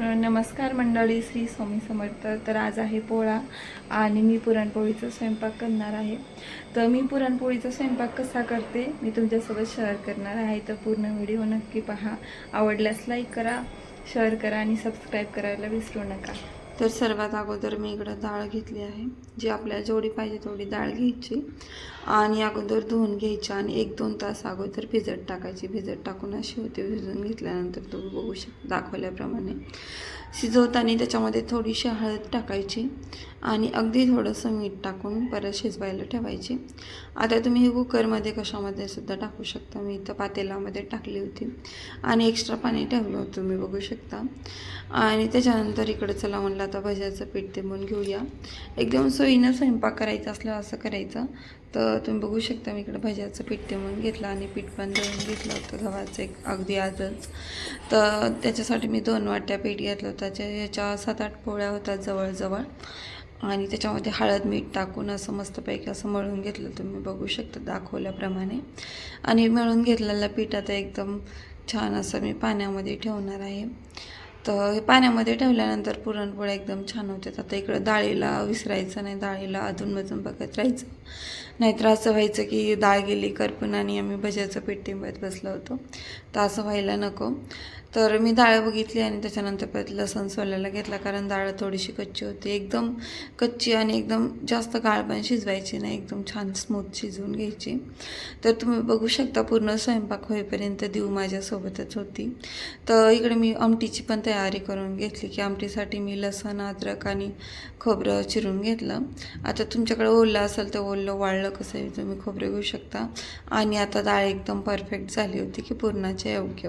नमस्कार मंडळी श्री स्वामी समर्थ. तर आज आहे पोळा आणि मी पुरणपोळीचा स्वयंपाक करणार आहे. तर मी पुरणपोळीचा स्वयंपाक कसा करते मी तुमच्यासोबत शेअर करणार आहे. तर पूर्ण व्हिडिओ नक्की पहा. आवडल्यास लाईक करा शेअर करा आणि सबस्क्राईब करायला विसरू नका. तर सर्वात अगोदर मी इकडं डाळ घेतली आहे. जी आपल्याला जेवढी पाहिजे तेवढी डाळ घ्यायची. आणि अगोदर धुवून घ्यायची आणि एक दोन तास अगोदर भिजत टाकायची. भिजत टाकून अशी होते भिजून घेतल्यानंतर तुम्ही बघू शक दाखवल्याप्रमाणे. शिजवताना त्याच्यामध्ये थोडीशी हळद टाकायची आणि अगदी थोडंसं मीठ टाकून परत शिजवायला ठेवायची. आता तुम्ही हे कुकरमध्ये कशामध्ये सुद्धा टाकू शकता. मी इथं पातेलामध्ये टाकली होती आणि एक्स्ट्रा पाणी ठेवलं होतं. तुम्ही बघू शकता. आणि त्याच्यानंतर इकडं चला म्हणलं आता भज्याचं पीठ ते घेऊया. एकदम सोयीनं स्वयंपाक करायचा असल्यावर असं करायचं. तर तुम्ही बघू शकता मी इकडं भज्याचं पीठ ते घेतलं आणि पीठ पण दळून घेतलं होतं गव्हाचं एक अगदी आजच. तर त्याच्यासाठी मी दोन वाट्या पीठ घेतलं होतं. त्याच्या ह्याच्या सात आठ पोळ्या होतात जवळजवळ. आणि त्याच्यामध्ये हळद मीठ टाकून असं मस्तपैकी असं मळून घेतलं. तुम्ही बघू शकता दाखवल्याप्रमाणे. आणि मळून घेतलेलं पीठ आता एकदम छान असं मी पाण्यामध्ये ठेवणार आहे. तर हे पाण्यामध्ये ठेवल्यानंतर पुरणपोळ्या एकदम छान होतात. आता इकडं डाळीला विसरायचं नाही डाळीला अधूनमधून बघत राहायचं. नाहीतर असं व्हायचं की डाळ गेली करपून आणि आम्ही भज्याचं पीठ टिंबत बसलो होतो. तर असं व्हायला नको. तर मी डाळ बघितली आणि त्याच्यानंतर परत लसण सोलायला घेतला कारण डाळ थोडीशी कच्ची होती. एकदम कच्ची आणि एकदम जास्त काळ पण शिजवायची नाही एकदम छान स्मूथ शिजवून घ्यायची. तर तुम्ही बघू शकता पूर्ण स्वयंपाक होईपर्यंत देऊ माझ्यासोबतच होती. तर इकडे मी आमटीची पण तयारी करून घेतली की आमटीसाठी मी लसण अद्रक आणि खोबरं चिरून घेतलं. आता तुमच्याकडे ओलं असेल तर ओलं वाळलं कसं आहे तुम्ही खोबरं घेऊ शकता. आणि आता डाळ एकदम परफेक्ट झाली होती की पूर्णाच्या योग्य.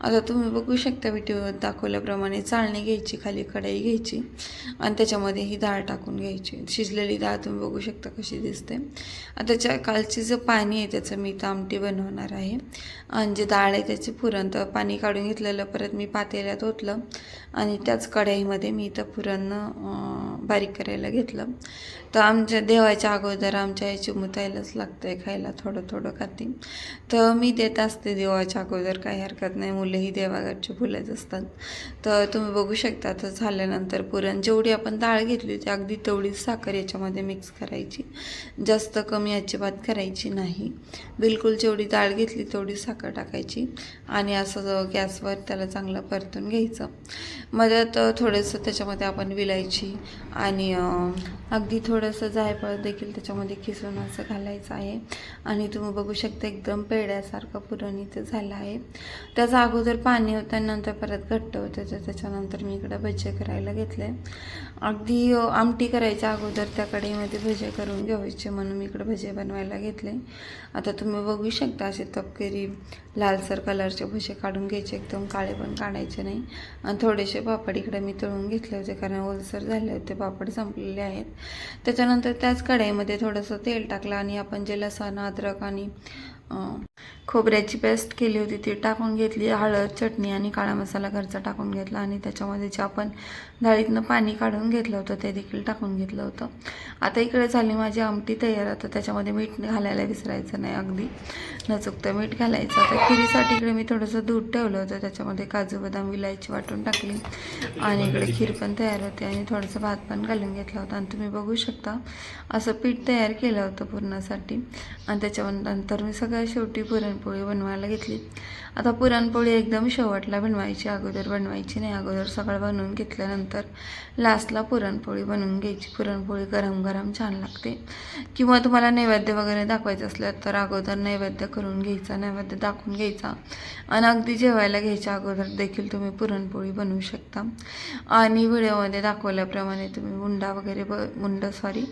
आता तुम्ही बघू शकता व्हिडिओ दाखवल्याप्रमाणे. चाळणी घ्यायची खाली कढई घ्यायची आणि त्याच्यामध्ये ही डाळ टाकून घ्यायची. शिजलेली डाळ तुम्ही बघू शकता कशी दिसते. आता त्याच्या कालची जे पाणी आहे त्याचं मी इथं आमटी बनवणार आहे. आणि जे डाळ आहे त्याचे पुरण तर पाणी काढून घेतलेलं परत मी पातेल्यात ओतलं आणि त्याच कढाईमध्ये मी इथं पुरण बारीक करायला घेतलं. तर आमच्या देवाच्या अगोदर आमच्या याची मुतायलाच लागतं आहे खायला थोडं थोडं खाते. तर मी देत असते देवाच्या अगोदर काही हरकत नाही. मुलंही देवाघरचे फुलंच असतात. तर तुम्ही बघू शकता तर झाल्यानंतर पुरण जेवढी आपण डाळ घेतली होती अगदी तेवढीच साखर याच्यामध्ये मिक्स करायची. जास्त कमी अजिबात करायची नाही. बिलकुल जेवढी डाळ घेतली तेवढी साखर टाकायची आणि असं गॅसवर त्याला चांगलं परतून घ्यायचं. मध्यात थोडंसं त्याच्यामध्ये आपण विलायची आणि अगदी थोडंसं जायफळ देखील त्याच्यामध्ये किसून असं घालायचं आहे. आणि तुम्ही बघू शकता एकदम पेड्यासारखं पुरण इथं झालं आहे. त्याचा अगोदर पाणी होतं नंतर परत घट्ट होतं तर त्याच्यानंतर मी इकडं भजे करायला घेतले. अगदी आमटी करायच्या अगोदर त्या कढईमध्ये भजे करून घ्यायचे म्हणून मी इकडं भजे बनवायला घेतले. आता तुम्ही बघू शकता असे तपकिरी लालसर कलरचे भजे काढून घ्यायचे. एकदम काळे पण काढायचे नाही. आणि थोडेसे पापड इकडे मी तळून घेतले होते कारण ओलसर झाले होते पापड संपलेले आहेत. त्याच्यानंतर त्याच कढईमध्ये थोडंसं तेल टाकलं आणि आपण जे लसण अद्रक आणि खोबऱ्याची पेस्ट केली होती ती टाकून घेतली हळद चटणी आणि काळा मसाला घरचा टाकून घेतला आणि त्याच्यामध्ये जे आपण डाळीतनं पाणी काढून घेतलं होतं ते देखील टाकून घेतलं होतं. आता इकडे झाली माझी आमटी तयार आता त्याच्यामध्ये मीठ घालायला विसरायचं नाही अगदी. न चुकतं मीठ घालायचं. आता खिरीसाठी इकडे मी थोडंसं दूध ठेवलं होतं त्याच्यामध्ये काजू बदाम विलायची वाटून टाकली. आणि इकडे खीर पण तयार होते आणि थोडंसं भात पण घालून घेतला होता. आणि तुम्ही बघू शकता असं पीठ तयार केलं होतं पुरणासाठी. आणि त्याच्यानंतर मी सगळ्या शेवटी पुरणपोळी बनवायला घेतली. आता पुरणपोळी एकदम शेवटला बनवायची अगोदर बनवायची नाही अगोदर सगळं बनवून घेतल्यानंतर लास्टला पुरणपोळी बनवून घ्यायची. पुरणपोळी गरम गरम छान लागते. किंवा तुम्हाला नैवेद्य वगैरे दाखवायचं असलं तर अगोदर नैवेद्य करून घ्यायचा नैवेद्य दाखवून घ्यायचा. आणि अगदी जेवायला घ्यायच्या अगोदर देखील तुम्ही पुरणपोळी बनवू शकता. आणि व्हिडिओमध्ये दाखवल्याप्रमाणे तुम्ही उंडा वगैरे ब मुंड सॉरी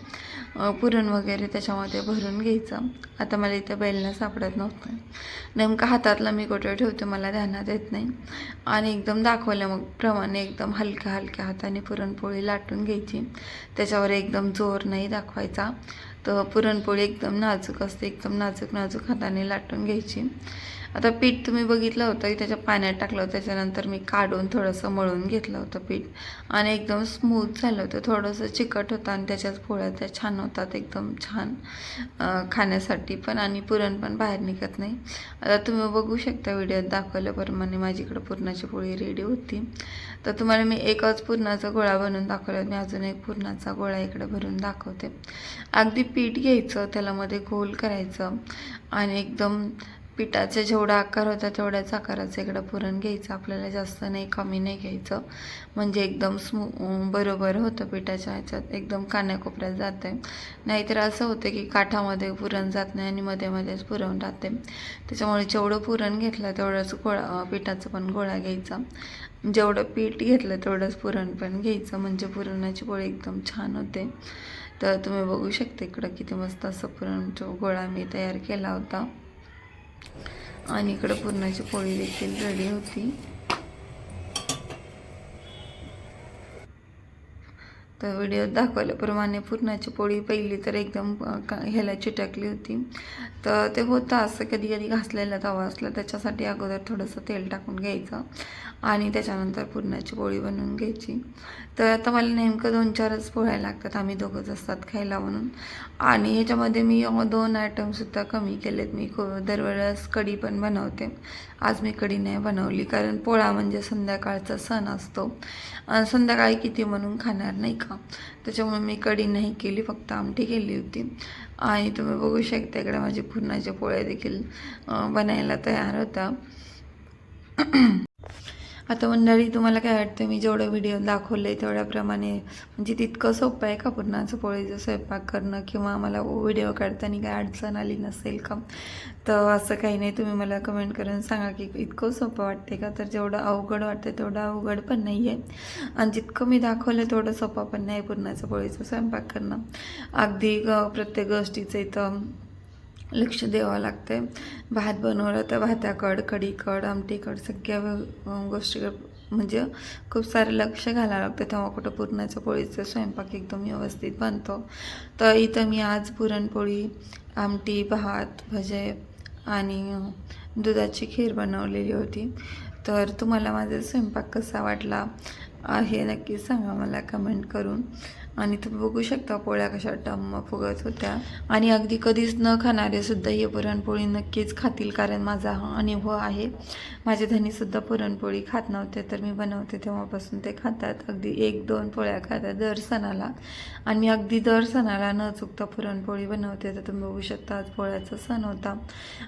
पुरण वगैरे त्याच्यामध्ये भरून घ्यायचं. आता मला इथं बेलणं सापडत नव्हतं नेमकं हातातला मी कुठे ठेवते मला ध्यानात येत नाही. आणि एकदम दाखवल्या मग प्रमाणे एकदम हलक्या हलक्या हाताने पुरणपोळी लाटून घ्यायची. त्याच्यावर एकदम जोर नाही दाखवायचा. तर पुरणपोळी एकदम नाजूक असते एकदम नाजूक नाजूक हाताने लाटून घ्यायची. आता पीठ तुम्ही बघितलं होतं की त्याच्या पाण्यात टाकलं होतं त्याच्यानंतर मी काढून थोडंसं मळून घेतलं होतं पीठ. आणि एकदम स्मूथ झालं होतं. थोडंसं चिकट होतं आणि त्याच्याच पोळ्या त्या छान होतात एकदम छान खाण्यासाठी पण आणि पुरण पण बाहेर निघत नाही. आता तुम्ही बघू शकता व्हिडिओत दाखवल्याप्रमाणे माझीकडे पुरणाची पोळी रेडी होती. तर तुम्हाला मी एकच पुरणाचा गोळा बनवून दाखवला मी अजून एक पुरणाचा गोळा इकडे भरून दाखवते. अगदी पीठ घ्यायचं त्याला मध्ये गोल करायचं आणि एकदम पिठाचा जेवढा आकार होता तेवढ्याच आकाराचं इकडं पुरण घ्यायचं. आपल्याला जास्त नाही कमी नाही घ्यायचं. म्हणजे एकदम स्मू बरोबर होतं पिठाच्या ह्याच्यात. एकदम कान्याकोपऱ्यात जातं आहे नाहीतर असं होतं की काठामध्ये पुरण जात नाही आणि मध्ये मध्येच पुरण राहते त्याच्यामुळे जेवढं पुरण घेतलं तेवढंच गोळा पिठाचं पण गोळा घ्यायचा. जेवढं पीठ घेतलं तेवढंच पुरण पण घ्यायचं. म्हणजे पुरणाची पोळी एकदम छान होते. तर तुम्ही बघू शकता इकडं किती मस्त असं पुरणचा गोळा मी तयार केला होता. आणि इकडं पुरणाची पोळी देखील रेडी होती. तर व्हिडिओत दाखवल्याप्रमाणे पुरणाची पोळी पहिली तर एकदम का- ह्याला चिटकली होती. तर ते होतं असं कधी कधी घासलेला तवा असला त्याच्यासाठी अगोदर थोडंसं तेल टाकून घ्यायचं आणि त्याच्यानंतर पुरणाची पोळी बनवून घ्यायची. तर आता मला नेमकं दोन चारच पोळ्या लागतात आम्ही दोघंच असतात खायला म्हणून. आणि ह्याच्यामध्ये मी दोन आयटमसुद्धा कमी केलेत. मी खो दरवेळेस कढी पण बनवते. आज मी कढी नाही बनवली कारण पोळा म्हणजे संध्याकाळचा सण असतो. संध्याकाळी किती म्हणून खाणार नाही का? त्याच्यामुळे मी कढी नाही केली फक्त आमटी केली होती. आणि तुम्ही बघू शकता इकडे माझी पुरणाच्या पोळ्या देखील बनायला तयार होता. आता मंडळी तुम्हाला काय वाटतं मी जेवढं व्हिडिओ दाखवलं आहे तेवढ्याप्रमाणे म्हणजे तितकं सोपं आहे का पुरणाचं पोळीचं स्वयंपाक करणं? किंवा मला व्हिडिओ काढताना काय अडचण आली नसेल का? तर असं काही नाही. तुम्ही मला कमेंट करून सांगा की इतकं सोपं वाटते का? तर जेवढं अवघड वाटतं तेवढं अवघड पण नाही आहे आणि जितकं मी दाखवलं तेवढं सोपं पण नाही पुरणाचं पोळीचं स्वयंपाक करणं. अगदी ग- प्रत्येक गोष्टीचं इथं लक्ष द्यावं लागतं आहे भात बनवलं तर भाताकड कढीकड आमटीकड सगळ्या गोष्टीकड म्हणजे खूप सारं लक्ष घालावं लागतं तेव्हा कुठं पुरणाच्या पोळीचं स्वयंपाक एकदम व्यवस्थित बनतो. तर इथं मी आज पुरणपोळी आमटी भात भजे आणि दुधाची खीर बनवलेली होती. तर तुम्हाला माझा स्वयंपाक कसा वाटला आहे नक्की सांगा मला कमेंट करून. आणि तुम्ही बघू शकता पोळ्या कशा टम्म फुगत होत्या. आणि अगदी कधीच न खाणारे सुद्धा पुरणपोळी नक्कीच खातील कारण माझा हा अनुभव आहे. माझे धनीसुद्धा पुरणपोळी खात नव्हते तर मी बनवते तेव्हापासून ते खातात. अगदी एक दोन पोळ्या खातात दर सणाला. आणि मी अगदी दर सणाला न चुकता पुरणपोळी बनवते तर तुम्ही बघू शकता आज पोळ्याचा सण होता.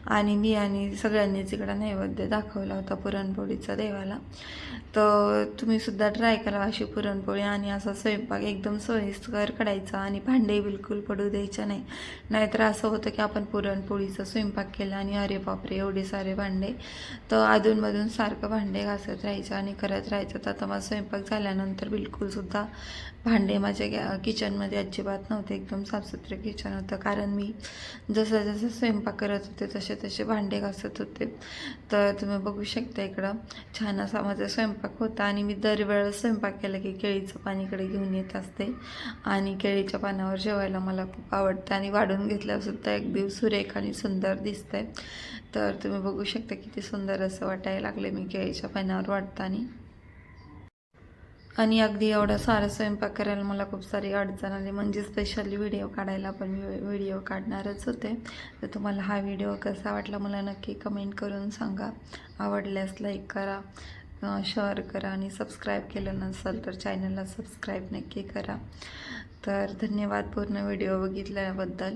आणि मी आणि सगळ्यांनीच इकडं नैवेद्य दाखवला होता पुरणपोळीचा देवाला तर तुम्ही सुद्धा ट्राय करा अशी पुरणपोळी आणि असा स्वयंपाक एकदम सोयीस्कर करायचा आणि भांडे बिलकुल पडू द्यायचं नाही. नाहीतर असं होतं की आपण पुरणपोळीचा स्वयंपाक केला आणि अरे बापरे एवढे सारे भांडे. तर अधूनमधून सारखं भांडे घासत राहायचं आणि करत राहायचं. तर आता माझा स्वयंपाक झाल्यानंतर बिलकुलसुद्धा भांडे माझ्या गॅ किचनमध्ये अजिबात नव्हते एकदम साफसुथरं किचन होतं. कारण मी जसं जसं स्वयंपाक करत होते तसे तसे भांडे घासत होते. तर तुम्ही बघू शकता इकडं छान असा माझा स्वयंपाक होता. आणि मी दरवेळेस स्वयंपाक केला की केळीचं पाणीकडे घेऊन येत असते. आणि केळीच्या पानावर जेवायला मला खूप आवडतं. आणि वाढून घेतल्यावरसुद्धा अगदी सुरेख आणि सुंदर दिसतंय. तर तुम्ही बघू शकता किती सुंदर असं वाटायला लागले मी केळीच्या पानावर वाटताना आणि अगदी एवढा सारा स्वयंपाक करायला मला खूप सारी अडचण आली. म्हणजे स्पेशली व्हिडिओ काढायला पण व्हिडिओ काढणारच होते. तर तुम्हाला हा व्हिडिओ कसा वाटला मला नक्की कमेंट करून सांगा. आवडल्यास लाईक करा शेअर करा आणि सबस्क्राईब केलं नसेल तर चॅनलला सबस्क्राईब नक्की करा. तर धन्यवाद पूर्ण व्हिडिओ बघितल्याबद्दल.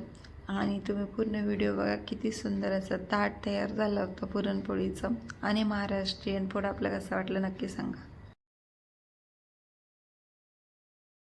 आणि तुम्ही पूर्ण व्हिडिओ बघा किती सुंदर असं ताट तयार झालं होतं पुरणपोळीचं. आणि महाराष्ट्रीयन फूड आपलं कसं वाटलं नक्की सांगा.